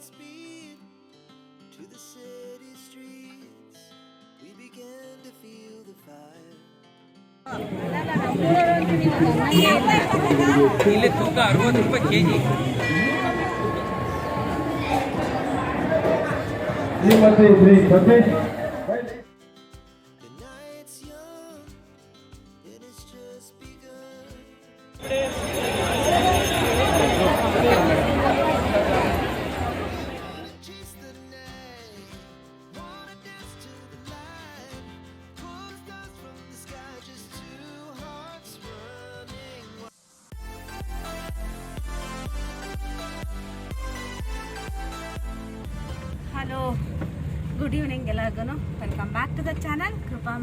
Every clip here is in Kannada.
speed to the city streets. We began to feel the fire. ಇಲ್ಲಿ ತೂಕ ಅರವತ್ತು ರೂಪಾಯಿ K G Shrimati Shri Satish The night's young and it's just begun.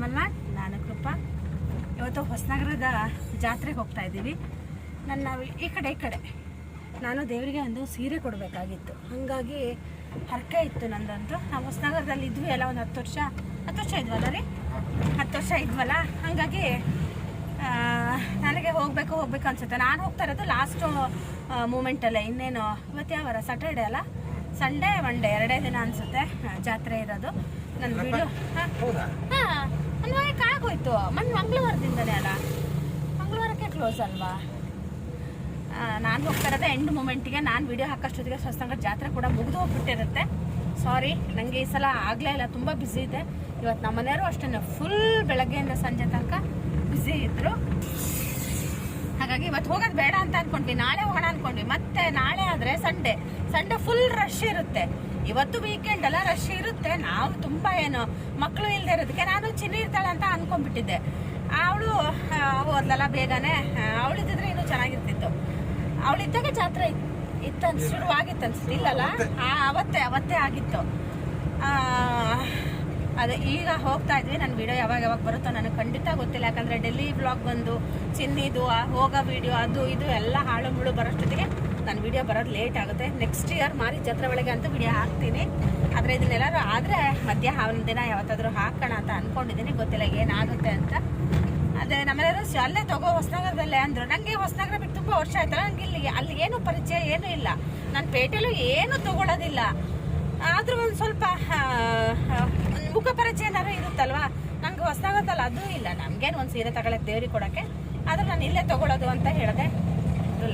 Malnad ನಾನು ಕೃಪಾ. ಇವತ್ತು ಹೊಸನಗರದ ಜಾತ್ರೆಗೆ ಹೋಗ್ತಾ ಇದ್ದೀವಿ. ನನ್ನ ಈ ಕಡೆ ಈ ಕಡೆ. ನಾನು ದೇವರಿಗೆ ಒಂದು ಸೀರೆ ಕೊಡಬೇಕಾಗಿತ್ತು. ಹಾಗಾಗಿ ಹರಕೆ ಇತ್ತು ನಂದಂತೂ. ನಾವು ಹೊಸನಗರದಲ್ಲಿ ಇದ್ವಿ ಎಲ್ಲ ಒಂದು ಹತ್ತು ವರ್ಷ. ಹತ್ತು ವರ್ಷ ಇದ್ವಲ್ಲ ರೀ? ಹತ್ತು ವರ್ಷ ಇದ್ವಲ್ಲ. ಹಾಗಾಗಿ ನನಗೆ ಹೋಗಬೇಕು, ಹೋಗ್ಬೇಕು ಅನ್ಸುತ್ತೆ. ನಾನು ಹೋಗ್ತಾ ಇರೋದು ಲಾಸ್ಟು ಮೂಮೆಂಟಲ್ಲೇ ಇನ್ನೇನು, ಇವತ್ತು ಯಾವ ಸಟರ್ಡೆ ಸ್ಯಾಟರ್ಡೆ ಅಲ್ಲ? ಸಂಡೇ ಮಂಡೇ ಎರಡೇ ದಿನ ಅನ್ಸುತ್ತೆ ಜಾತ್ರೆ ಇರೋದು. ನನ್ನ ವಿಡಿಯೋ ಹಾಂ. ನನ್ನ ಆಗೋಯ್ತು. ಮೊನ್ನೆ ಮಂಗಳವಾರದಿಂದನೇ ಅಲ್ಲ? ಮಂಗಳವಾರಕ್ಕೆ ಕ್ಲೋಸ್ ಅಲ್ವಾ? ನಾನು ಹೋಗ್ತಾ ಇರೋದೇ ಎಂಡ್ ಮೂಮೆಂಟಿಗೆ ನಾನು ವಿಡಿಯೋ ಹಾಕೋಷ್ಟೊತ್ತಿಗೆ ಸ್ವಸ್ಥಂಗ ಜಾತ್ರೆ ಕೂಡ ಮುಗಿದು ಹೋಗ್ಬಿಟ್ಟಿರುತ್ತೆ. ಸಾರಿ ನನಗೆ ಈ ಸಲ ಆಗಲೇ ಇಲ್ಲ. ತುಂಬ ಬ್ಯುಸಿ ಇದೆ. ಇವತ್ತು ನಮ್ಮ ಮನೆಯವರು ಅಷ್ಟೇ ಫುಲ್ ಬೆಳಗ್ಗೆಯಿಂದ ಸಂಜೆ ತನಕ ಬ್ಯುಸಿ ಇದ್ದರು ಹಾಗಾಗಿ ಇವತ್ತು ಹೋಗೋದು ಬೇಡ ಅಂತ ಅಂದ್ಕೊಂಡ್ವಿ ನಾಳೆ ಹೋಗೋಣ ಅನ್ಕೊಂಡ್ವಿ. ಮತ್ತೆ ನಾಳೆ ಆದರೆ ಸಂಡೇ ಸಂಡೇ ಫುಲ್ ರಶ್ ಇರುತ್ತೆ. ಇವತ್ತು ವೀಕೆಂಡ್ ಅಲ್ಲ ರಶ್ ಇರುತ್ತೆ. ನಾವು ತುಂಬ ಏನು ಮಕ್ಕಳು ಇಲ್ಲದೆ ಇರೋದಕ್ಕೆ ನಾನು ಚಿನ್ನಿ ಇರ್ತಾಳೆ ಅಂತ ಅನ್ಕೊಂಡ್ಬಿಟ್ಟಿದ್ದೆ. ಅವಳು ಓದ್ಲಲ್ಲ ಬೇಗನೆ. ಅವಳಿದ್ದಿದ್ರೆ ಇನ್ನೂ ಚೆನ್ನಾಗಿರ್ತಿತ್ತು. ಅವಳಿದ್ದಾಗ ಜಾತ್ರೆ ಇತ್ತು ಅನ್ಸ್ ಶುರುವಾಗಿತ್ತು ಅನ್ಸುತ್ತೆ ಇಲ್ಲಲ್ಲ? ಅವತ್ತೇ ಅವತ್ತೇ ಆಗಿತ್ತು. ಅದೇ, ಈಗ ಹೋಗ್ತಾ ಇದ್ವಿ. ನನ್ನ ವಿಡಿಯೋ ಯಾವಾಗ ಯಾವಾಗ ಬರುತ್ತೋ ನನಗೆ ಖಂಡಿತ ಗೊತ್ತಿಲ್ಲ. ಯಾಕಂದರೆ ಡೆಲ್ಲಿ ಬ್ಲಾಗ್ ಬಂದು, ಚಿನ್ನಿದು ಹೋಗೋ ವಿಡಿಯೋ ಅದು, ಇದು, ಎಲ್ಲ ಹಾಳು ಮುಳು ಬರೋಷ್ಟೊತ್ತಿಗೆ ನನ್ನ ವಿಡಿಯೋ ಬರೋದು ಲೇಟ್ ಆಗುತ್ತೆ. ನೆಕ್ಸ್ಟ್ ಇಯರ್ ಮಾರಿ ಜಾತ್ರೆ ಒಳಗೆ ಅಂತೂ ವಿಡಿಯೋ ಹಾಕ್ತೀನಿ. ಆದರೆ ಇದನ್ನೆಲ್ಲರೂ ಆದರೆ ಮಧ್ಯ ಹಾವಿನ ದಿನ ಯಾವತ್ತಾದರೂ ಹಾಕೋಣ ಅಂತ ಅಂದ್ಕೊಂಡಿದ್ದೀನಿ ಗೊತ್ತಿಲ್ಲ ಏನಾಗುತ್ತೆ ಅಂತ. ಅದೇ ನಮ್ಮೆಲ್ಲರೂ ಅಲ್ಲೇ ತಗೋ ಹೊಸನಗರದಲ್ಲೇ ಅಂದರು. ನನಗೆ ಹೊಸನಗರ ಬಿಟ್ಟು ತುಂಬ ವರ್ಷ ಆಯ್ತಲ್ಲ ನನಗೆ ಇಲ್ಲಿ ಅಲ್ಲಿ ಏನು ಪರಿಚಯ ಏನೂ ಇಲ್ಲ. ನಾನು ಪೇಟೆಲೂ ಏನು ತೊಗೊಳೋದಿಲ್ಲ. ಆದರೂ ಒಂದು ಸ್ವಲ್ಪ ಮುಖ ಪರಿಚಯ ಏನಾದ್ರು ಇರುತ್ತಲ್ವಾ? ನನಗೆ ಹೊಸನಾಗತ್ತಲ್ಲ ಅದು ಇಲ್ಲ. ನಮಗೇನು ಒಂದು ಸೀರೆ ತಗೊಳಕ್ಕೆ ದೇವ್ರಿಗೆ ಕೊಡೋಕ್ಕೆ. ಆದರೆ ನಾನು ಇಲ್ಲೇ ತೊಗೊಳೋದು ಅಂತ ಹೇಳಿದೆ.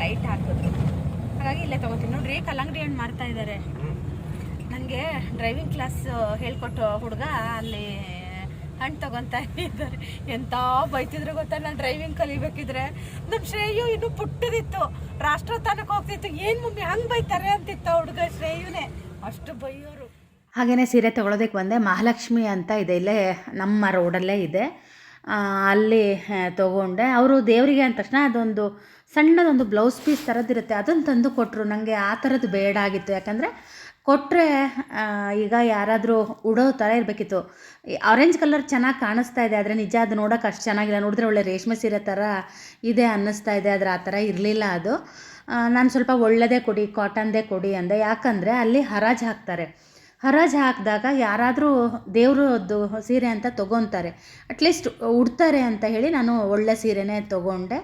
ಲೈಟ್ ಹಾಕಿದ್ರು ಹಾಗಾಗಿ ಇಲ್ಲೇ ತಗೋತೀನಿ. ನೋಡ್ರಿ ಕಲ್ಲಂಗಡಿ ಹಣ್ಣು ಮಾರ್ತಾ ಇದ್ದಾರೆ ನನಗೆ ಡ್ರೈವಿಂಗ್ ಕ್ಲಾಸ್ ಹೇಳ್ಕೊಟ್ಟು ಹುಡುಗ ಅಲ್ಲಿ ಹಣ್ಣು ತಗೊಂತ ಇದ್ದಾರೆ. ಎಂತ ಬೈತಿದ್ರು ಗೊತ್ತಾ? ನಾನು ಡ್ರೈವಿಂಗ್ ಕಲಿಬೇಕಿದ್ರೆ. ನಮ್ಮ ಶ್ರೇಯು ಇನ್ನು ಪುಟ್ಟದಿತ್ತು. ರಾಷ್ಟ್ರೋತ್ಥಾನಕ್ಕೆ ಹೋಗ್ತಿತ್ತು. ಏನು ಮಮ್ಮಿ ಹಂಗೆ ಬೈತಾರೆ ಅಂತಿತ್ತು ಹುಡುಗ ಶ್ರೇಯುನೇ. ಅಷ್ಟು ಬೈಯೋರು. ಹಾಗೆಯೇ ಸೀರೆ ತೊಗೊಳೋದಕ್ಕೆ ಬಂದೆ. ಮಹಾಲಕ್ಷ್ಮಿ ಅಂತ ಇದೆ. ಇಲ್ಲೇ ನಮ್ಮ ರೋಡಲ್ಲೇ ಇದೆ. ಅಲ್ಲಿ ತಗೊಂಡೆ. ಅವರು ದೇವರಿಗೆ ಅಂದ ತಕ್ಷಣ ಅದೊಂದು ಸಣ್ಣದೊಂದು ಬ್ಲೌಸ್ ಪೀಸ್ ಥರದ್ದಿರುತ್ತೆ ಅದನ್ನು ತಂದು ಕೊಟ್ಟರು ನನಗೆ ಆ ಥರದ್ದು ಬೇಡ ಆಗಿತ್ತು. ಯಾಕಂದರೆ ಕೊಟ್ಟರೆ ಈಗ ಯಾರಾದರೂ ಉಡೋ ಥರ ಇರಬೇಕಿತ್ತು. ಆರೆಂಜ್ ಕಲರ್ ಚೆನ್ನಾಗಿ ಕಾಣಿಸ್ತಾ ಇದೆ, ಆದರೆ ನಿಜ ಅದು ನೋಡೋಕೆ ಅಷ್ಟು ಚೆನ್ನಾಗಿಲ್ಲ. ನೋಡಿದ್ರೆ ಒಳ್ಳೆ ರೇಷ್ಮೆ ಸೀರೆ ಥರ ಇದೆ ಅನ್ನಿಸ್ತಾ ಇದೆ, ಆದರೆ ಆ ಥರ ಇರಲಿಲ್ಲ ಅದು. ನಾನು ಸ್ವಲ್ಪ ಒಳ್ಳೆಯದೇ ಕೊಡಿ ಕಾಟನ್ದೇ ಕೊಡಿ ಅಂದೆ. ಯಾಕಂದರೆ ಅಲ್ಲಿ ಹರಾಜು ಹಾಕ್ತಾರೆ. ಹರಾಜು ಹಾಕಿದಾಗ ಯಾರಾದರೂ ದೇವ್ರದ್ದು ಸೀರೆ ಅಂತ ತೊಗೊತಾರೆ. ಅಟ್ಲೀಸ್ಟ್ ಉಡ್ತಾರೆ ಅಂತ ಹೇಳಿ ನಾನು ಒಳ್ಳೆ ಸೀರೆನೇ ತೊಗೊಂಡೆ.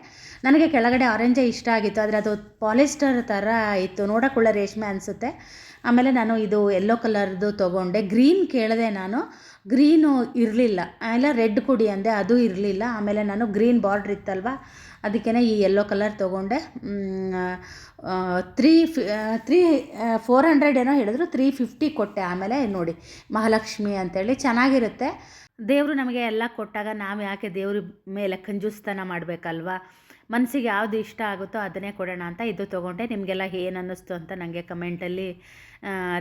ನನಗೆ ಕೆಳಗಡೆ ಆರೆಂಜೇ ಇಷ್ಟ ಆಗಿತ್ತು, ಆದರೆ ಅದು ಪಾಲಿಸ್ಟರ್ ಥರ ಇತ್ತು. ನೋಡೋಕ್ಕೊಳ್ಳೆ ರೇಷ್ಮೆ ಅನಿಸುತ್ತೆ. ಆಮೇಲೆ ನಾನು ಇದು ಯೆಲ್ಲೋ ಕಲರ್ದು ತೊಗೊಂಡೆ. ಗ್ರೀನ್ ಕೇಳಿದೆ ನಾನು. ಗ್ರೀನು ಇರಲಿಲ್ಲ. ಆಮೇಲೆ ರೆಡ್ ಕೊಡಿ ಅಂದೆ, ಅದು ಇರಲಿಲ್ಲ. ಆಮೇಲೆ ನಾನು ಗ್ರೀನ್ ಬಾರ್ಡ್ರ್ ಇತ್ತಲ್ವ? ಅದಕ್ಕೇ ಈ ಯೆಲ್ಲೋ ಕಲರ್ ತೊಗೊಂಡೆ. ತ್ರೀ ಫಿ ತ್ರೀ ಫೋರ್ ಹಂಡ್ರೆಡ್ ಏನೋ ಹೇಳಿದ್ರು ತ್ರೀ ಫಿಫ್ಟಿ ಕೊಟ್ಟೆ. ಆಮೇಲೆ ನೋಡಿ, ಮಹಾಲಕ್ಷ್ಮಿ ಅಂತೇಳಿ ಚೆನ್ನಾಗಿರುತ್ತೆ. ದೇವರು ನಮಗೆ ಎಲ್ಲ ಕೊಟ್ಟಾಗ ನಾವು ಯಾಕೆ ದೇವ್ರ ಮೇಲೆ ಕಂಜೂಸ್ತನ ಮಾಡಬೇಕಲ್ವಾ? ಮನಸ್ಸಿಗೆ ಯಾವುದು ಇಷ್ಟ ಆಗುತ್ತೋ ಅದನ್ನೇ ಕೊಡೋಣ ಅಂತ ಇದು ತೊಗೊಂಡೆ. ನಿಮಗೆಲ್ಲ ಏನು ಅನ್ನಿಸ್ತು ಅಂತ ನನಗೆ ಕಮೆಂಟಲ್ಲಿ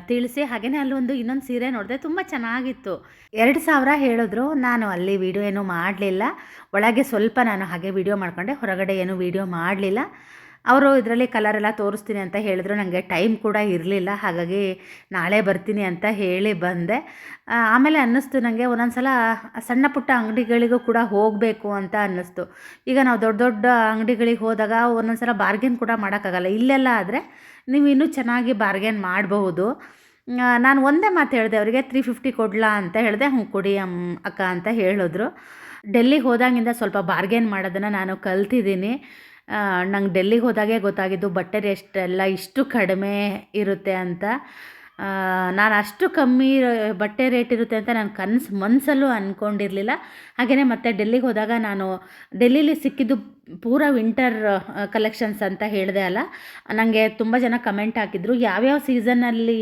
ತಿಳಿಸಿ. ಹಾಗೆಯೇ ಅಲ್ಲೊಂದು ಇನ್ನೊಂದು ಸೀರೆ ನೋಡಿದೆ, ತುಂಬ ಚೆನ್ನಾಗಿತ್ತು. ಎರಡು ಸಾವಿರ ಹೇಳಿದ್ರು, ನಾನು ಅಲ್ಲಿ ವೀಡಿಯೋ ಏನೂ ಮಾಡಲಿಲ್ಲ. ಒಳಗೆ ಸ್ವಲ್ಪ ನಾನು ಹಾಗೆ ವೀಡಿಯೋ ಮಾಡಿಕೊಂಡೆ, ಹೊರಗಡೆ ಏನೂ ವಿಡಿಯೋ ಮಾಡಲಿಲ್ಲ. ಅವರು ಇದರಲ್ಲಿ ಕಲರೆಲ್ಲ ತೋರಿಸ್ತೀನಿ ಅಂತ ಹೇಳಿದ್ರು ನನಗೆ ಟೈಮ್ ಕೂಡ ಇರಲಿಲ್ಲ, ಹಾಗಾಗಿ ನಾಳೆ ಬರ್ತೀನಿ ಅಂತ ಹೇಳಿ ಬಂದೆ. ಆಮೇಲೆ ಅನ್ನಿಸ್ತು ನನಗೆ ಒಂದೊಂದು ಸಲ ಸಣ್ಣ ಪುಟ್ಟ ಅಂಗಡಿಗಳಿಗೂ ಕೂಡ ಹೋಗಬೇಕು ಅಂತ ಅನ್ನಿಸ್ತು. ಈಗ ನಾವು ದೊಡ್ಡ ದೊಡ್ಡ ಅಂಗಡಿಗಳಿಗೆ ಹೋದಾಗ ಒಂದೊಂದು ಸಲ ಬಾರ್ಗೇನ್ ಕೂಡ ಮಾಡೋಕ್ಕಾಗಲ್ಲ, ಇಲ್ಲೆಲ್ಲ ಆದರೆ ನೀವು ಇನ್ನೂ ಚೆನ್ನಾಗಿ ಬಾರ್ಗೇನ್ ಮಾಡಬಹುದು. ನಾನು ಒಂದೇ ಮಾತು ಹೇಳಿದೆ, ಅವರಿಗೆ ತ್ರೀ ಫಿಫ್ಟಿ ಕೊಡಲಾ ಅಂತ ಹೇಳಿದೆ ಹ್ಞೂ ಕೊಡಿ ಅಮ್ಮ ಅಕ್ಕ ಅಂತ ಹೇಳಿದ್ರು. ಡೆಲ್ಲಿಗೆ ಹೋದಾಗಿಂದ ಸ್ವಲ್ಪ ಬಾರ್ಗೇನ್ ಮಾಡೋದನ್ನು ನಾನು ಕಲ್ತಿದ್ದೀನಿ. ನಂಗೆ ಡೆಲ್ಲಿಗೆ ಹೋದಾಗೆ ಗೊತ್ತಾಗಿದ್ದು ಬಟ್ಟೆ ರೆಸ್ಟ್ ಎಲ್ಲ ಇಷ್ಟು ಕಡಿಮೆ ಇರುತ್ತೆ ಅಂತ. ನಾನು ಅಷ್ಟು ಕಮ್ಮಿ ಬಟ್ಟೆ ರೇಟ್ ಇರುತ್ತೆ ಅಂತ ನಾನು ಕನಸು ಮನಸ್ಸಲ್ಲೂ ಅಂದ್ಕೊಂಡಿರಲಿಲ್ಲ ಹಾಗೆಯೇ ಮತ್ತೆ ಡೆಲ್ಲಿಗೆ ಹೋದಾಗ ನಾನು, ಡೆಲ್ಲಿಲಿ ಸಿಕ್ಕಿದ್ದು ಪೂರ ವಿಂಟರ್ ಕಲೆಕ್ಷನ್ಸ್ ಅಂತ ಹೇಳಿದೆ ಅಲ್ಲ. ನನಗೆ ತುಂಬ ಜನ ಕಮೆಂಟ್ ಹಾಕಿದ್ರು, ಯಾವ್ಯಾವ ಸೀಸನ್ನಲ್ಲಿ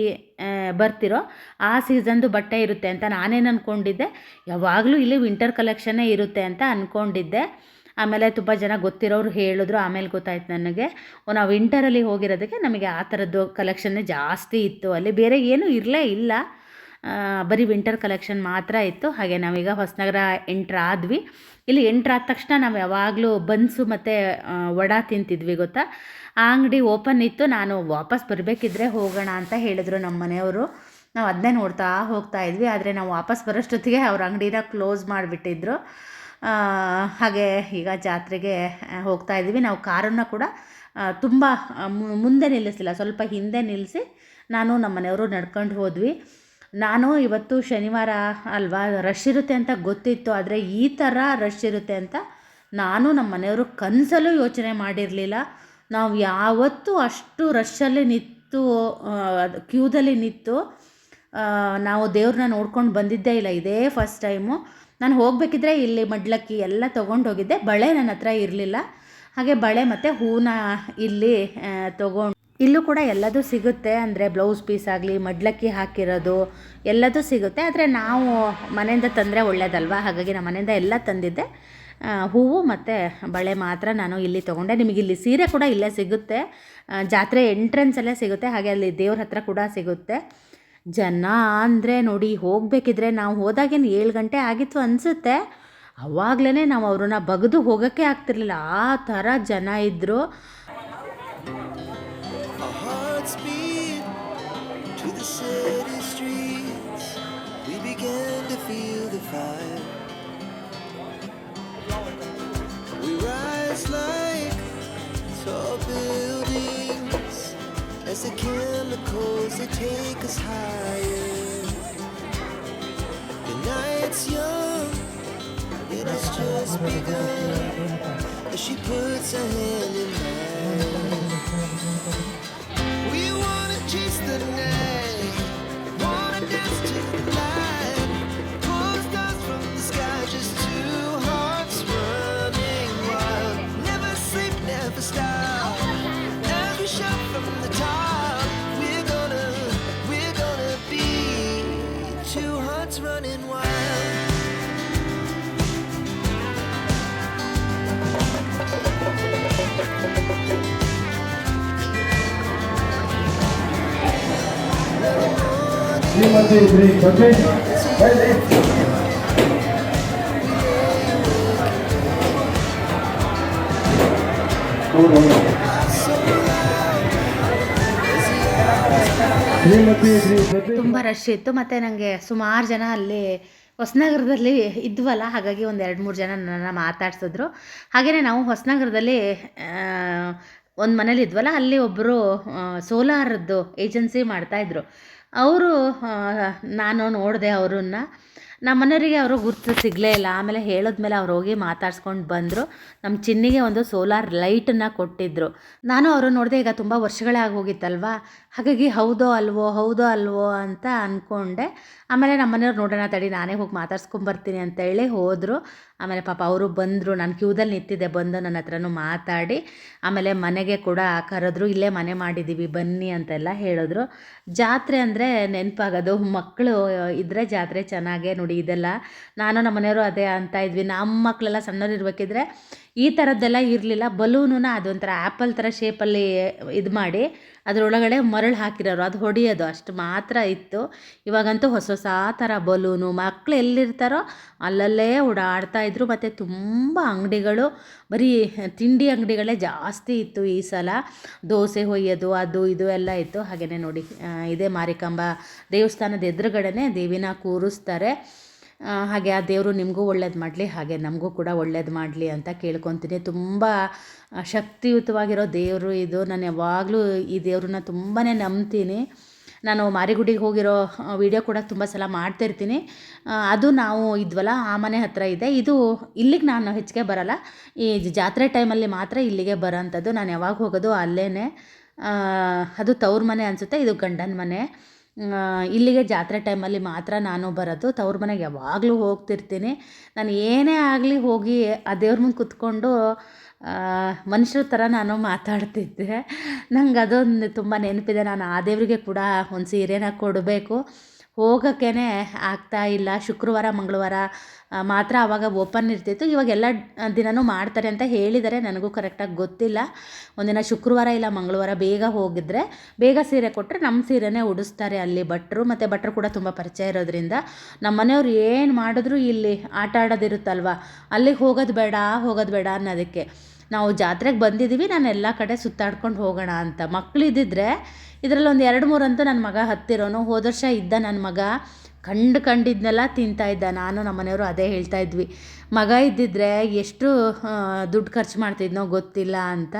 ಬರ್ತಿರೋ ಆ ಸೀಸನ್ದು ಬಟ್ಟೆ ಇರುತ್ತೆ ಅಂತ ನಾನೇನು ಅಂದ್ಕೊಂಡಿದ್ದೆ ಯಾವಾಗಲೂ ಇಲ್ಲಿ ವಿಂಟರ್ ಕಲೆಕ್ಷನ್ನೇ ಇರುತ್ತೆ ಅಂತ ಅಂದ್ಕೊಂಡಿದ್ದೆ ಆಮೇಲೆ ತುಂಬ ಜನ ಗೊತ್ತಿರೋರು ಹೇಳಿದ್ರು, ಆಮೇಲೆ ಗೊತ್ತಾಯ್ತು ನನಗೆ. ನಾವು ವಿಂಟರಲ್ಲಿ ಹೋಗಿರೋದಕ್ಕೆ ನಮಗೆ ಆ ಥರದ್ದು ಕಲೆಕ್ಷನ್ನೇ ಜಾಸ್ತಿ ಇತ್ತು. ಅಲ್ಲಿ ಬೇರೆ ಏನೂ ಇರಲೇ ಇಲ್ಲ. ಬರೀ ವಿಂಟರ್ ಕಲೆಕ್ಷನ್ ಮಾತ್ರ ಇತ್ತು. ಹಾಗೆ ನಾವೀಗ ಹೊಸನಗರ ಎಂಟ್ರ್ ಆದ್ವಿ. ಇಲ್ಲಿ ಎಂಟ್ರ್ ಆದ ತಕ್ಷಣ ನಾವು ಯಾವಾಗಲೂ ಬನ್ಸು ಮತ್ತು ವಡಾ ತಿಂತಿದ್ವಿ ಗೊತ್ತಾ? ಆ ಅಂಗಡಿ ಓಪನ್ ಇತ್ತು. ನಾನು ವಾಪಸ್ ಬರಬೇಕಿದ್ರೆ ಹೋಗೋಣ ಅಂತ ಹೇಳಿದರು ನಮ್ಮ ಮನೆಯವರು. ನಾವು ಅದನ್ನೇ ನೋಡ್ತಾ ಹೋಗ್ತಾ ಇದ್ವಿ. ಆದರೆ ನಾವು ವಾಪಸ್ ಬರೋಷ್ಟೊತ್ತಿಗೆ ಅವ್ರ ಅಂಗಡಿನ ಕ್ಲೋಸ್ ಮಾಡಿಬಿಟ್ಟಿದ್ರು. ಹಾಗೆ ಈಗ ಜಾತ್ರೆಗೆ ಹೋಗ್ತಾ ಇದ್ದೀವಿ. ನಾವು ಕಾರನ್ನು ಕೂಡ ತುಂಬ ಮುಂದೆ ನಿಲ್ಲಿಸಿಲ್ಲ. ಸ್ವಲ್ಪ ಹಿಂದೆ ನಿಲ್ಲಿಸಿ ನಾನು ನಮ್ಮ ಮನೆಯವರು ನಡ್ಕೊಂಡು ಹೋದ್ವಿ. ನಾನು ಇವತ್ತು ಶನಿವಾರ ಅಲ್ವಾ ರಶ್ ಇರುತ್ತೆ ಅಂತ ಗೊತ್ತಿತ್ತು. ಆದರೆ ಈ ಥರ ರಶ್ ಇರುತ್ತೆ ಅಂತ ನಾನು ನಮ್ಮ ಮನೆಯವರು ಕನಸಲ್ಲೂ ಯೋಚನೆ ಮಾಡಿರಲಿಲ್ಲ. ನಾವು ಯಾವತ್ತೂ ಅಷ್ಟು ರಶ್ಶಲ್ಲಿ ನಿಂತು ಕ್ಯೂದಲ್ಲಿ ನಿಂತು ನಾವು ದೇವ್ರನ್ನ ನೋಡ್ಕೊಂಡು ಬಂದಿದ್ದೇ ಇಲ್ಲ. ಇದೇ ಫಸ್ಟ್ ಟೈಮು ನಾನು ಹೋಗಬೇಕಿದ್ರೆ ಇಲ್ಲಿ ಮಡ್ಲಕ್ಕಿ ಎಲ್ಲ ತೊಗೊಂಡು ಹೋಗಿದ್ದೆ ಬಳೆ ನನ್ನ ಹತ್ರ ಇರಲಿಲ್ಲ. ಹಾಗೆ ಬಳೆ ಮತ್ತು ಹೂನ ಇಲ್ಲಿ ತೊಗೊಂಡು ಇಲ್ಲೂ ಕೂಡ ಎಲ್ಲದೂ ಸಿಗುತ್ತೆ. ಅಂದರೆ ಬ್ಲೌಸ್ ಪೀಸ್ ಆಗಲಿ, ಮಡ್ಲಕ್ಕಿ ಹಾಕಿರೋದು ಎಲ್ಲದೂ ಸಿಗುತ್ತೆ. ಆದರೆ ನಾವು ಮನೆಯಿಂದ ತಂದರೆ ಒಳ್ಳೇದಲ್ವಾ? ಹಾಗಾಗಿ ನಮ್ಮ ಮನೆಯಿಂದ ಎಲ್ಲ ತಂದಿದ್ದೆ. ಹೂವು ಮತ್ತು ಬಳೆ ಮಾತ್ರ ನಾನು ಇಲ್ಲಿ ತೊಗೊಂಡೆ. ನಿಮಗೆ ಇಲ್ಲಿ ಸೀರೆ ಕೂಡ ಇಲ್ಲೇ ಸಿಗುತ್ತೆ. ಜಾತ್ರೆ ಎಂಟ್ರೆನ್ಸಲ್ಲೇ ಸಿಗುತ್ತೆ. ಹಾಗೆ ಅಲ್ಲಿ ದೇವ್ರ ಹತ್ರ ಕೂಡ ಸಿಗುತ್ತೆ. ಜನ ಅಂದರೆ ನೋಡಿ ಹೋಗಬೇಕಿದ್ರೆ ನಾವು ಹೋದಾಗೇನು ಏಳು ಗಂಟೆ ಆಗಿತ್ತು ಅನಿಸುತ್ತೆ. ಅವಾಗಲೇ ನಾವು ಅವ್ರನ್ನ ಬಗೆದು ಹೋಗೋಕ್ಕೆ ಆಗ್ತಿರ್ಲಿಲ್ಲ. ಆ ಥರ ಜನ ಇದ್ದರು as chemicals that take us higher. The night's young, it has just begun. As she puts her hand in mine. Shrimati ತುಂಬ ರಶ್ ಇತ್ತು. ಮತ್ತು ನನಗೆ ಸುಮಾರು ಜನ ಅಲ್ಲಿ ಹೊಸನಗರದಲ್ಲಿ ಇದ್ವಲ್ಲ, ಹಾಗಾಗಿ ಒಂದು ಎರಡು ಮೂರು ಜನ ನನ್ನ ಮಾತಾಡ್ಸಿದ್ರು. ಹಾಗೆಯೇ ನಾವು ಹೊಸನಗರದಲ್ಲಿ ಒಂದು ಮನೇಲಿ ಇದ್ವಲ್ಲ, ಅಲ್ಲಿ ಒಬ್ಬರು ಸೋಲಾರದ್ದು ಏಜೆನ್ಸಿ ಮಾಡ್ತಾಯಿದ್ರು ಅವರು ನಾನು ನೋಡಿದೆ ಅವರನ್ನು. ನಮ್ಮ ಮನೆಯವರಿಗೆ ಅವರು ಗುರುತು ಸಿಗಲೇ ಇಲ್ಲ. ಆಮೇಲೆ ಹೇಳಿದ್ಮೇಲೆ ಅವ್ರು ಹೋಗಿ ಮಾತಾಡ್ಸ್ಕೊಂಡು ಬಂದರು. ನಮ್ಮ ಚಿನ್ನಿಗೆ ಒಂದು ಸೋಲಾರ್ ಲೈಟನ್ನು ಕೊಟ್ಟಿದ್ದರು ನಾನು ಅವರು ನೋಡಿದೆ, ಈಗ ತುಂಬ ವರ್ಷಗಳೇ ಆಗಿ ಹೋಗಿತ್ತಲ್ವಾ ಹಾಗಾಗಿ ಹೌದೋ ಅಲ್ವೋ ಹೌದೋ ಅಲ್ವೋ ಅಂತ ಅಂದ್ಕೊಂಡೆ ಆಮೇಲೆ ನಮ್ಮ ಮನೆಯವ್ರು ನೋಡೋಣ ತಡಿ, ನಾನೇ ಹೋಗಿ ಮಾತಾಡ್ಸ್ಕೊಂಬರ್ತೀನಿ ಅಂತೇಳಿ ಹೋದರು. ಆಮೇಲೆ ಪಾಪ ಅವರು ಬಂದರು. ನಾನು ಕ್ಯೂದಲ್ಲಿ ನಿಂತಿದ್ದೆ, ಬಂದು ನನ್ನ ಹತ್ರನೂ ಮಾತಾಡಿ. ಆಮೇಲೆ ಮನೆಗೆ ಕೂಡ ಕರೆದ್ರು, ಇಲ್ಲೇ ಮನೆ ಮಾಡಿದ್ದೀವಿ ಬನ್ನಿ ಅಂತೆಲ್ಲ ಹೇಳಿದ್ರು. ಜಾತ್ರೆ ಅಂದರೆ ನೆನಪಾಗೋದು. ಮಕ್ಕಳು ಇದ್ದರೆ ಜಾತ್ರೆ ಚೆನ್ನಾಗೇ ನೋಡಿ ಇದೆಲ್ಲ. ನಾನು ನಮ್ಮ ಮನೆಯವರು ಅದೇ ಅಂತ ಇದ್ವಿ. ನಮ್ಮ ಮಕ್ಕಳೆಲ್ಲ ಸಣ್ಣವ್ರು ಇರಬೇಕಿದ್ರೆ ಈ ಥರದ್ದೆಲ್ಲ ಇರಲಿಲ್ಲ. ಬಲೂನನ್ನ ಅದೊಂಥರ ಆ್ಯಪಲ್ ಥರ ಶೇಪಲ್ಲಿ ಇದು ಮಾಡಿ ಅದರೊಳಗಡೆ ಮರಳು ಹಾಕಿರೋರು. ಅದು ಹೊಡೆಯೋದು. ಅಷ್ಟು ಮಾತ್ರ ಇತ್ತು. ಇವಾಗಂತೂ ಹೊಸ ಹೊಸ ಥರ ಬಲೂನು. ಮಕ್ಕಳು ಎಲ್ಲಿರ್ತಾರೋ ಅಲ್ಲಲ್ಲೇ ಓಡಾಡ್ತಾ ಇದ್ರು. ಮತ್ತು ತುಂಬ ಅಂಗಡಿಗಳು, ಬರೀ ತಿಂಡಿ ಅಂಗಡಿಗಳೇ ಜಾಸ್ತಿ ಇತ್ತು ಈ ಸಲ. ದೋಸೆ ಹೊಯ್ಯೋದು, ಅದು ಇದು ಎಲ್ಲ ಇತ್ತು. ಹಾಗೆಯೇ ನೋಡಿ ಇದೇ ಮಾರಿಕಾಂಬ ದೇವಸ್ಥಾನದ ಎದುರುಗಡೆನೇ ದೇವಿನ ಕೂರಿಸ್ತಾರೆ. ಹಾಗೆ ಆ ದೇವರು ನಿಮಗೂ ಒಳ್ಳೇದು ಮಾಡಲಿ ಹಾಗೆ ನಮಗೂ ಕೂಡ ಒಳ್ಳೇದು ಮಾಡಲಿ ಅಂತ ಕೇಳ್ಕೊತೀನಿ. ತುಂಬ ಶಕ್ತಿಯುತವಾಗಿರೋ ದೇವರು ಇದು. ನಾನು ಯಾವಾಗಲೂ ಈ ದೇವ್ರನ್ನ ತುಂಬಾ ನಂಬ್ತೀನಿ. ನಾನು ಮಾರಿಗುಡಿಗೆ ಹೋಗಿರೋ ವಿಡಿಯೋ ಕೂಡ ತುಂಬ ಸಲ ಮಾಡ್ತಿರ್ತೀನಿ ಆ, ಅದು ನಾವು ಇದ್ವಲ್ಲ ಆ ಮನೆ ಹತ್ರ ಇದೆ. ಇದು ಇಲ್ಲಿಗೆ ನಾನು ಹೆಚ್ಚಿಗೆ ಬರಲ್ಲ. ಈ ಜಾತ್ರೆ ಟೈಮಲ್ಲಿ ಮಾತ್ರ ಇಲ್ಲಿಗೆ ಬರೋಂಥದ್ದು. ನಾನು ಯಾವಾಗ ಹೋಗೋದು ಅಲ್ಲೇ ಅದು ತವ್ರ ಮನೆ ಅನಿಸುತ್ತೆ. ಇದು ಗಂಡನ ಮನೆ. ಇಲ್ಲಿಗೆ ಜಾತ್ರೆ ಟೈಮಲ್ಲಿ ಮಾತ್ರ ನಾನು ಬರೋದು. ತವ್ರ ಮನೆಗೆ ಯಾವಾಗಲೂ ಹೋಗ್ತಿರ್ತೀನಿ. ನಾನು ಏನೇ ಆಗಲಿ ಹೋಗಿ ಆ ದೇವ್ರ ಮುಂದೆ ಕುತ್ಕೊಂಡು ಮನುಷ್ಯರ ಥರ ನಾನು ಮಾತಾಡ್ತಿದ್ದೆ. ನಂಗೆ ಅದೊಂದು ತುಂಬ ನೆನಪಿದೆ. ನಾನು ಆ ದೇವರಿಗೆ ಕೂಡ ಒಂದು ಸೀರೆನ ಕೊಡಬೇಕು. ಹೋಗೋಕ್ಕೇ ಆಗ್ತಾ ಇಲ್ಲ. ಶುಕ್ರವಾರ, ಮಂಗಳವಾರ ಮಾತ್ರ ಆವಾಗ ಓಪನ್ ಇರ್ತಿತ್ತು. ಇವಾಗ ಎಲ್ಲ ದಿನವೂ ಮಾಡ್ತಾರೆ ಅಂತ ಹೇಳಿದ್ದಾರೆ ನನಗೂ ಕರೆಕ್ಟಾಗಿ ಗೊತ್ತಿಲ್ಲ. ಒಂದಿನ ಶುಕ್ರವಾರ ಇಲ್ಲ, ಮಂಗಳವಾರ ಬೇಗ ಹೋಗಿದ್ರೆ ಬೇಗ ಸೀರೆ ಕೊಟ್ಟರೆ ನಮ್ಮ ಸೀರೆನೇ ಉಡಿಸ್ತಾರೆ ಅಲ್ಲಿ ಭಟ್ರು. ಮತ್ತು ಭಟ್ರು ಕೂಡ ತುಂಬ ಪರಿಚಯ ಇರೋದ್ರಿಂದ ನಮ್ಮ ಮನೆಯವ್ರು ಏನು ಮಾಡಿದ್ರು ಇಲ್ಲಿ ಆಟ ಆಡೋದಿರುತ್ತಲ್ವ? ಅಲ್ಲಿಗೆ ಹೋಗೋದು ಬೇಡ ಹೋಗೋದು ಬೇಡ ಅನ್ನೋದಕ್ಕೆ. ನಾವು ಜಾತ್ರೆಗೆ ಬಂದಿದ್ದೀವಿ ನಾನು ಎಲ್ಲ ಕಡೆ ಸುತ್ತಾಡ್ಕೊಂಡು ಹೋಗೋಣ ಅಂತ. ಮಕ್ಳು ಇದರಲ್ಲಿ ಒಂದು ಎರಡು ಮೂರು ಅಂತೂ ನನ್ನ ಮಗ ಹತ್ತಿರೋನು. ಹೋದ ವರ್ಷ ಇದ್ದ ನನ್ನ ಮಗ ಕಂಡು ಕಂಡಿದ್ದನ್ನೆಲ್ಲ ತಿಂತಾ ಇದ್ದ. ನಾನು ನಮ್ಮ ಮನೆಯವರು ಅದೇ ಹೇಳ್ತಾ ಇದ್ವಿ. ಮಗ ಇದ್ದಿದ್ರೆ ಎಷ್ಟು ದುಡ್ಡು ಖರ್ಚು ಮಾಡ್ತಿದ್ನೋ ಗೊತ್ತಿಲ್ಲ ಅಂತ.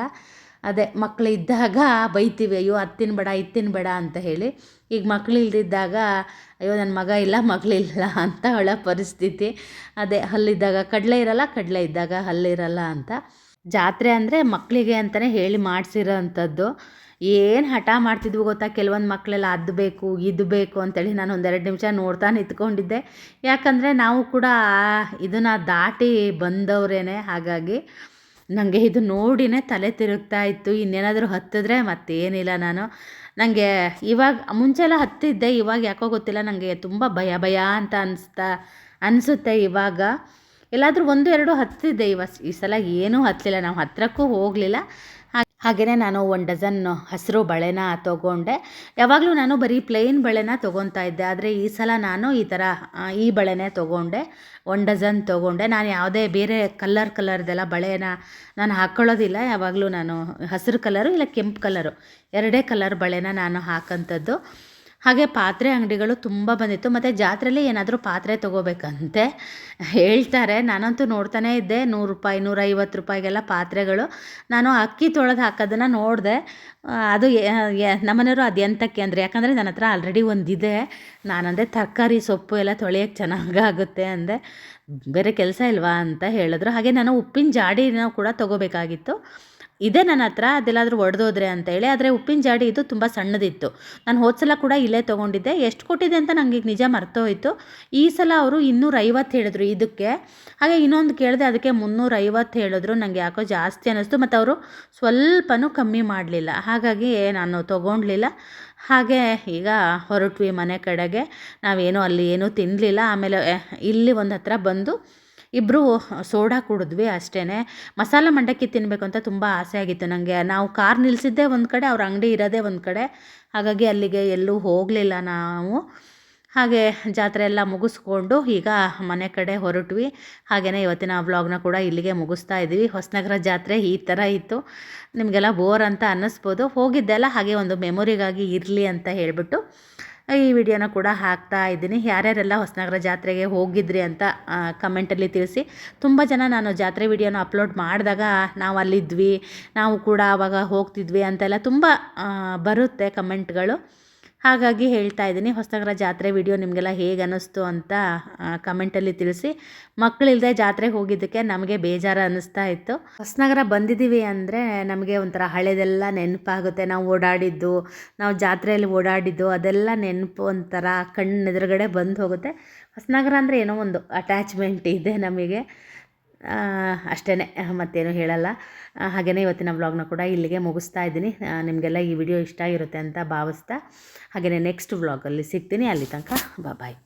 ಅದೇ ಮಕ್ಳು ಇದ್ದಾಗ ಬೈತೀವಿ, ಅಯ್ಯೋ, ಅದು ಬೇಡ ಇದು ಬೇಡ ಅಂತ ಹೇಳಿ. ಈಗ ಮಕ್ಳು ಇಲ್ದಿದ್ದಾಗ, ಅಯ್ಯೋ ನನ್ನ ಮಗ ಇಲ್ಲ ಮಗಳಿಲ್ಲ ಅಂತ ಒಳ್ಳೆ ಪರಿಸ್ಥಿತಿ. ಅದೇ ಹಲ್ಲಿದ್ದಾಗ ಕಡಲೆ ಇರಲ್ಲ, ಕಡಲೆ ಇದ್ದಾಗ ಹಲ್ಲಿರಲ್ಲ ಅಂತ. ಜಾತ್ರೆ ಅಂದರೆ ಮಕ್ಕಳಿಗೆ ಅಂತಲೇ ಹೇಳಿ ಮಾಡಿಸಿರೋ ಅಂಥದ್ದು ಏನು ಹಠ ಮಾಡ್ತಿದ್ವು ಗೊತ್ತಾ? ಕೆಲವೊಂದು ಮಕ್ಕಳೆಲ್ಲ ಅದು ಬೇಕು, ಇದು ಬೇಕು ಅಂತೇಳಿ ನಾನು ಒಂದೆರಡು ನಿಮಿಷ ನೋಡ್ತಾ ನಿಂತ್ಕೊಂಡಿದ್ದೆ. ಯಾಕಂದರೆ ನಾವು ಕೂಡ ಇದನ್ನು ದಾಟಿ ಬಂದವರೇನೆ, ಹಾಗಾಗಿ ನನಗೆ ಇದು ನೋಡಿನೇ ತಲೆ ತಿರುಗ್ತಾ ಇತ್ತು. ಇನ್ನೇನಾದರೂ ಹತ್ತಿದ್ರೆ ಮತ್ತೇನಿಲ್ಲ ನಾನು. ನನಗೆ ಇವಾಗ ಮುಂಚೆಲ್ಲ ಹತ್ತಿದ್ದೆ, ಇವಾಗ ಯಾಕೋ ಗೊತ್ತಿಲ್ಲ ನನಗೆ ತುಂಬ ಭಯ ಭಯ ಅಂತ ಅನಿಸ್ತಾ, ಅನಿಸುತ್ತೆ ಇವಾಗ. ಎಲ್ಲಾದರೂ ಒಂದು, ಎರಡು ಹತ್ತಿದ್ದೆ ಇವ ಈ ಸಲ ಏನೂ ಹತ್ತಲಿಲ್ಲ ನಾವು ಹತ್ತಿರಕ್ಕೂ ಹೋಗಲಿಲ್ಲ. ಹಾಗೆಯೇ ನಾನು ಒಂದು ಡಜನ್ ಹಸಿರು ಬಳೆನ ತೊಗೊಂಡೆ. ಯಾವಾಗಲೂ ನಾನು ಬರೀ ಪ್ಲೇನ್ ಬಳೆನ ತೊಗೊತಾ ಇದ್ದೆ. ಆದರೆ ಈ ಸಲ ನಾನು ಈ ಥರ ಈ ಬಳೆನೇ ತೊಗೊಂಡೆ. ಒಂದು ಡಜನ್ ತೊಗೊಂಡೆ. ನಾನು ಯಾವುದೇ ಬೇರೆ ಕಲ್ಲರ್ ಕಲರ್ದೆಲ್ಲ ಬಳೆನ ನಾನು ಹಾಕ್ಕೊಳ್ಳೋದಿಲ್ಲ ಯಾವಾಗಲೂ ನಾನು ಹಸಿರು ಕಲರು ಇಲ್ಲ ಕೆಂಪು ಕಲರು ಎರಡೇ ಕಲರ್ ಬಳೆನ ನಾನು ಹಾಕೋಂಥದ್ದು ಹಾಗೆ ಪಾತ್ರೆ ಅಂಗಡಿಗಳು ತುಂಬ ಬಂದಿತ್ತು. ಮತ್ತು ಜಾತ್ರೆಯಲ್ಲಿ ಏನಾದರೂ ಪಾತ್ರೆ ತೊಗೋಬೇಕಂತೆ ಹೇಳ್ತಾರೆ. ನಾನಂತೂ ನೋಡ್ತಾನೇ ಇದ್ದೆ. ನೂರು ರೂಪಾಯಿ, ನೂರೈವತ್ತು ರೂಪಾಯಿಗೆಲ್ಲ ಪಾತ್ರೆಗಳು. ನಾನು ಅಕ್ಕಿ ತೊಳೆದು ಹಾಕೋದನ್ನು ನೋಡಿದೆ. ಅದು ನಮ್ಮನೆಯವರು ಅದು ಎಂತಕ್ಕೆ ಅಂದರೆ, ಯಾಕಂದರೆ ನನ್ನ ಹತ್ರ ಆಲ್ರೆಡಿ ಒಂದಿದೆ. ನಾನಂದೆ ತರಕಾರಿ, ಸೊಪ್ಪು ಎಲ್ಲ ತೊಳೆಯೋಕ್ಕೆ ಚೆನ್ನಾಗಾಗುತ್ತೆ ಅಂದೆ. ಬೇರೆ ಕೆಲಸ ಇಲ್ವಾ ಅಂತ ಹೇಳಿದ್ರು. ಹಾಗೆ ನಾನು ಉಪ್ಪಿನ ಜಾಡಿನ ಕೂಡ ತೊಗೋಬೇಕಾಗಿತ್ತು. ಇದೆ ನನ್ನ ಹತ್ರ, ಅದೆಲ್ಲಾದರೂ ಒಡೆದೋದ್ರೆ ಅಂತ ಹೇಳಿ, ಆದರೆ ಉಪ್ಪಿನ ಜಾಡಿ ಇದು ತುಂಬ ಸಣ್ಣದಿತ್ತು. ನಾನು ಹೋದ ಸಲ ಕೂಡ ಇಲ್ಲೇ ತೊಗೊಂಡಿದ್ದೆ. ಎಷ್ಟು ಕೊಟ್ಟಿದೆ ಅಂತ ನನಗೆ ಈಗ ನಿಜ ಮರ್ತೋಯ್ತು. ಈ ಸಲ ಅವರು ಇನ್ನೂರೈವತ್ತು ಹೇಳಿದ್ರು ಇದಕ್ಕೆ. ಹಾಗೆ ಇನ್ನೊಂದು ಕೇಳಿದೆ ಅದಕ್ಕೆ ಮುನ್ನೂರೈವತ್ತು ಹೇಳಿದ್ರು. ನನಗೆ ಯಾಕೋ ಜಾಸ್ತಿ ಅನ್ನಿಸ್ತು. ಮತ್ತು ಅವರು ಸ್ವಲ್ಪನೂ ಕಮ್ಮಿ ಮಾಡಲಿಲ್ಲ. ಹಾಗಾಗಿ ನಾನು ತೊಗೊಂಡ್ಲಿಲ್ಲ. ಹಾಗೆ ಈಗ ಹೊರಟ್ವಿ ಮನೆ ಕಡೆಗೆ. ನಾವೇನು ಅಲ್ಲಿ ಏನೂ ತಿನ್ನಲಿಲ್ಲ ಆಮೇಲೆ ಇಲ್ಲಿ ಒಂದು ಹತ್ರ ಬಂದು ಇಬ್ಬರು ಸೋಡಾ ಕುಡಿದ್ವಿ ಅಷ್ಟೇ ಮಸಾಲ ಮಂಡಕ್ಕಿ ತಿನ್ನಬೇಕು ಅಂತ ತುಂಬ ಆಸೆ ಆಗಿತ್ತು ನನಗೆ ನಾವು ಕಾರ್ ನಿಲ್ಲಿಸಿದ್ದೇ ಒಂದು ಕಡೆ, ಅವ್ರ ಅಂಗಡಿ ಇರೋದೇ ಒಂದು ಕಡೆ. ಹಾಗಾಗಿ ಅಲ್ಲಿಗೆ ಎಲ್ಲೂ ಹೋಗಲಿಲ್ಲ ನಾವು. ಹಾಗೆ ಜಾತ್ರೆ ಎಲ್ಲ ಮುಗಿಸ್ಕೊಂಡು ಈಗ ಮನೆ ಕಡೆ ಹೊರಟ್ವಿ. ಹಾಗೆಯೇ ಇವತ್ತಿನ ವ್ಲಾಗ್ನ ಕೂಡ ಇಲ್ಲಿಗೆ ಮುಗಿಸ್ತಾ ಇದ್ವಿ. ಹೊಸನಗರ ಜಾತ್ರೆ ಈ ಥರ ಇತ್ತು. ನಿಮಗೆಲ್ಲ ಬೋರ್ ಅಂತ ಅನ್ನಿಸ್ಬೋದು. ಹೋಗಿದ್ದೆಲ್ಲ ಹಾಗೆ ಒಂದು ಮೆಮೊರಿಗಾಗಿ ಇರಲಿ ಅಂತ ಹೇಳಿಬಿಟ್ಟು. ಈ ವಿಡಿಯೋನ ಕೂಡ ಹಾಕ್ತಾ ಇದ್ದೀನಿ. ಯಾರ್ಯಾರೆಲ್ಲ ಹೊಸನಗರ ಜಾತ್ರೆಗೆ ಹೋಗಿದ್ರಿ ಅಂತ ಕಮೆಂಟಲ್ಲಿ ತಿಳಿಸಿ. ತುಂಬ ಜನ ನಾನು ಜಾತ್ರೆ ವಿಡಿಯೋನ ಅಪ್ಲೋಡ್ ಮಾಡಿದಾಗ ನಾವು ಅಲ್ಲಿದ್ವಿ, ನಾವು ಕೂಡ ಆವಾಗ ಹೋಗ್ತಿದ್ವಿ ಅಂತೆಲ್ಲ ತುಂಬ ಬರುತ್ತೆ ಕಮೆಂಟ್ಗಳು ಹಾಗಾಗಿ ಹೇಳ್ತಾ ಇದ್ದೀನಿ, ಹೊಸನಗರ ಜಾತ್ರೆ ವಿಡಿಯೋ ನಿಮಗೆಲ್ಲ ಹೇಗೆ ಅನ್ನಿಸ್ತು ಅಂತ ಕಮೆಂಟಲ್ಲಿ ತಿಳಿಸಿ. ಮಕ್ಕಳಿಲ್ಲದೆ ಜಾತ್ರೆಗೆ ಹೋಗಿದ್ದಕ್ಕೆ ನಮಗೆ ಬೇಜಾರು ಅನ್ನಿಸ್ತಾ ಇತ್ತು. ಹೊಸನಗರ ಬಂದಿದ್ದೀವಿ ಅಂದರೆ ನಮಗೆ ಒಂಥರ ಹಳೆದೆಲ್ಲ ನೆನಪಾಗುತ್ತೆ. ನಾವು ಓಡಾಡಿದ್ದು, ನಾವು ಜಾತ್ರೆಯಲ್ಲಿ ಓಡಾಡಿದ್ದು ಅದೆಲ್ಲ ನೆನಪು ಒಂಥರ ಕಣ್ಣೆದುರುಗಡೆ ಬಂದು ಹೋಗುತ್ತೆ. ಹೊಸನಗರ ಅಂದರೆ ಏನೋ ಒಂದು ಅಟ್ಯಾಚ್ಮೆಂಟ್ ಇದೆ ನಮಗೆ. ಅಷ್ಟೇ ಮತ್ತೇನು ಹೇಳಲ್ಲ. ಹಾಗೆಯೇ ಇವತ್ತಿನ ವ್ಲಾಗ್ನ ಕೂಡ ಇಲ್ಲಿಗೆ ಮುಗಿಸ್ತಾ ಇದ್ದೀನಿ. ನಿಮಗೆಲ್ಲ ಈ ವಿಡಿಯೋ ಇಷ್ಟ ಆಗಿರುತ್ತೆ ಅಂತ ಭಾವಿಸ್ತಾ. ಹಾಗೆಯೇ ನೆಕ್ಸ್ಟ್ ವ್ಲಾಗಲ್ಲಿ ಸಿಗ್ತೀನಿ. ಅಲ್ಲಿ ತನಕ ಬಾಯ್